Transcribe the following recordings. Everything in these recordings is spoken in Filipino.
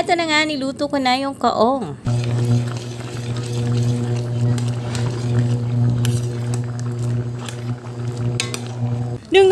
eto na nga, niluto ko na yung kaong.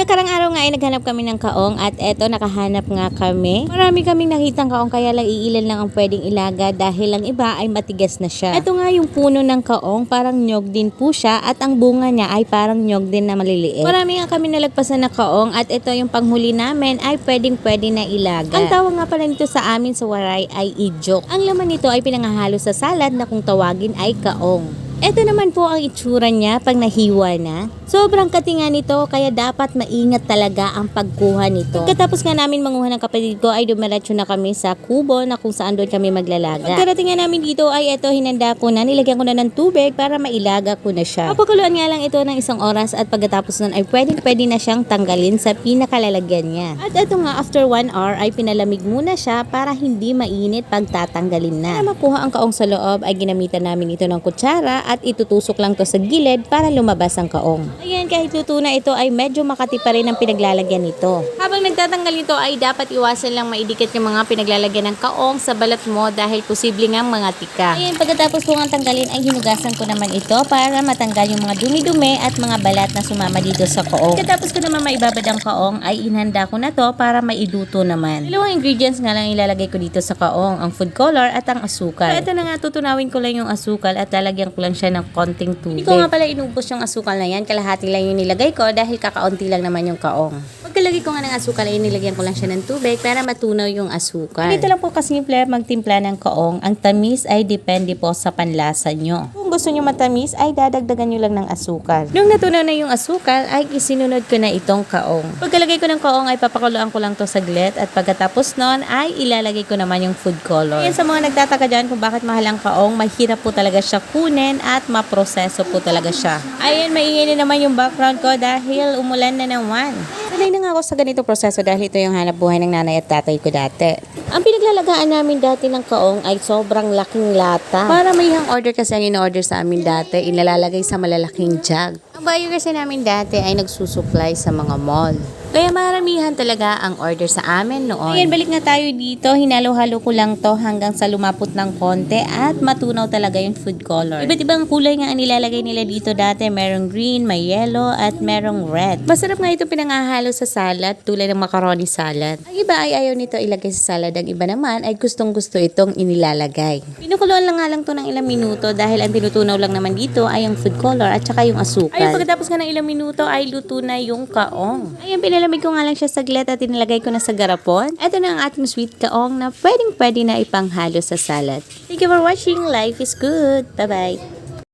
Nakarang araw nga ay naghanap kami ng kaong at eto nakahanap nga kami. Marami kaming nakitang kaong kaya lang iilan lang ang pwedeng ilaga dahil ang iba ay matigas na siya. Eto nga yung puno ng kaong parang nyog din po siya at ang bunga niya ay parang nyog din na maliliit. Marami nga kami nalagpasan na kaong at ito yung panghuli namin ay pwedeng pwede na ilaga. Ang tawag nga pala nito sa amin sa waray ay idyok. Ang laman nito ay pinangahalo sa salad na kung tawagin ay kaong. Ito naman po ang itsura niya pag nahiwa na. Sobrang katinga nito kaya dapat maingat talaga ang pagkuha nito. Pagkatapos nga namin manguha ng kapatid ko ay dumiretso na kami sa kubo na kung saan doon kami maglalaga. Pagkarating nga namin dito ay ito hinanda ko na nilagyan ko na ng tubig para mailaga ko na siya. Papakuluan nga lang ito ng isang oras at pagkatapos nun ay pwedeng pwede na siyang tanggalin sa pinakalalagyan niya. At ito nga after 1 hour ay pinalamig muna siya para hindi mainit pagtatanggalin na. Para makuha ang kaong sa loob ay ginamitan namin ito ng kutsara at itutusok lang to sa gilid para lumabas ang kaong. Ayan, kahit luto na ito ay medyo makati pa rin ang pinaglalagyan nito. Habang nagtatanggal nito ay dapat iwasan lang maidikit yung mga pinaglalagyan ng kaong sa balat mo dahil posible nga mga tika. Ayan, pagkatapos ko nga tanggalin ay hinugasan ko naman ito para matanggal yung mga dumi-dumi at mga balat na sumama dito sa kaong. Pagkatapos ko naman maibabad ang kaong ay inhanda ko na to para mailuto naman. Dalawang ingredients nga lang ilalagay ko dito sa kaong, ang food color at ang asukal. So, ito na nga, tutunawin ko lang yung asukal at lalagyan ko lang siya ng konting tubig. Hindi ko nga pala inubos yung asukal na yan, kalahati lang yung nilagay ko dahil kakaunti lang naman yung kaong. Pagkalagay ko nga ng asukal ay nilagyan ko lang siya ng tubig para matunaw yung asukal. Ganito lang po kasimple magtimpla ng kaong. Ang tamis ay depende po sa panlasa nyo. Kung gusto nyo matamis ay dadagdagan nyo lang ng asukal. Nung natunaw na yung asukal ay isinunod ko na itong kaong. Pagkalagay ko ng kaong ay papakuluan ko lang to saglit at pagkatapos nun ay ilalagay ko naman yung food color. Yan sa mga nagtataka dyan kung bakit mahal ang kaong, mahirap po talaga siya kunin at maproseso po talaga siya. Ayun, maingay na naman yung background ko dahil umulan na naman. Sanay na nga ako sa ganitong proseso dahil ito yung hanap buhay ng nanay at tatay ko dati. Ang pinaglalagaan namin dati ng kaong ay sobrang laking lata. Para may hang order kasi ang in-order sa amin dati, inalalagay sa malalaking jug. Ang buyer kasi namin dati ay nagsusupply sa mga mall. Kaya maramihan talaga ang order sa amin noon. Ayan, balik nga tayo dito. Hinalo-halo ko lang to hanggang sa lumapot ng konti at matunaw talaga yung food color. Iba't ibang kulay nga ang nilalagay nila dito dati. Merong green, may yellow, at merong red. Masarap nga ito pinangahalo sa salad tulad ng macaroni salad. Ang iba ay ayaw nito ilagay sa salad. Ang iba naman ay gustong gusto itong inilalagay. Pinukuluan lang nga lang to ng ilang minuto dahil ang tinutunaw lang naman dito ay ang food color at saka yung asukal. Ayun, pagkatapos nga ng ilang minuto ay luto na yung kaong. Ayun, pinalamig ko nga lang siya saglit at inilagay ko na sa garapon. Ito na ang ating sweet kaong na pwedeng pwede na ipanghalo sa salad. Thank you for watching. Life is good. Bye-bye.